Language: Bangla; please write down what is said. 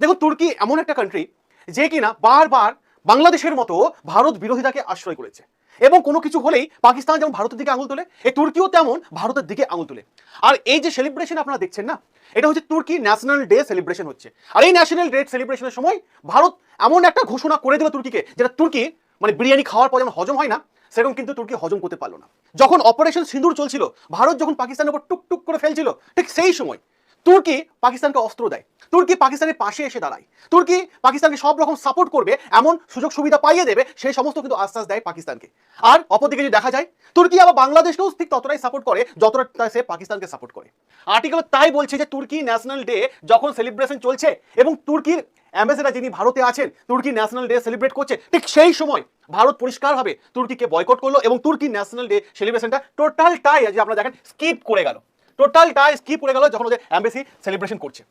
দেখুন, তুর্কি এমন একটা কান্ট্রি যে কিনা বারবার বাংলাদেশের মতো ভারত বিরোধিতাকে আশ্রয় করেছে। এবং কোনো কিছু হলেই পাকিস্তান যেমন ভারতের দিকে আঙুল তোলে, এই তুর্কিও তেমন ভারতের দিকে আঙুল তোলে। আর এই যে সেলিব্রেশন আপনারা দেখছেন না, এটা হচ্ছে তুর্কি ন্যাশনাল ডে সেলিব্রেশন হচ্ছে। আর এই ন্যাশনাল ডে সেলিব্রেশনের সময় ভারত এমন একটা ঘোষণা করে দিল তুর্কিকে যেটা তুর্কি মানে বিরিয়ানি খাওয়ার পর যেমন হজম হয় না, সেরকম কিন্তু তুর্কি হজম করতে পারল না। যখন অপারেশন সিঁদুর চলছিল, ভারত যখন পাকিস্তানের উপর টুক করে ফেলছিল, ঠিক সেই সময় তুর্কি পাকিস্তানকে অস্ত্র দেয়। তুর্কি পাকিস্তানের পাশে এসে দাঁড়ায়। তুর্কি পাকিস্তানকে সব রকম সাপোর্ট করবে, এমন সুযোগ সুবিধা পাইয়ে দেবে সেই সমস্ত কিন্তু আশ্বাস দেয় পাকিস্তানকে। আর অপরদিকে যদি দেখা যায়, তুর্কি আবার বাংলাদেশকেও ঠিক ততটাই সাপোর্ট করে, যতটা সে পাকিস্তানকে সাপোর্ট করে। আর্টিকেল তাই বলছে যে, তুর্কি ন্যাশনাল ডে যখন সেলিব্রেশন চলছে এবং তুর্কির অ্যাম্বাসেডার যিনি ভারতে আছেন, তুর্কি ন্যাশনাল ডে সেলিব্রেট করছে, ঠিক সেই সময় ভারত পরিষ্কারভাবে তুর্কিকে বয়কট করল এবং তুর্কি ন্যাশনাল ডে সেলিব্রেশনটা টোটালটাই যে আপনারা দেখেন স্কিপ করে গেল। টোটালটাই স্কিপ করে গেল যখন ওদের অ্যাম্বেসি সেলিব্রেশন করছে?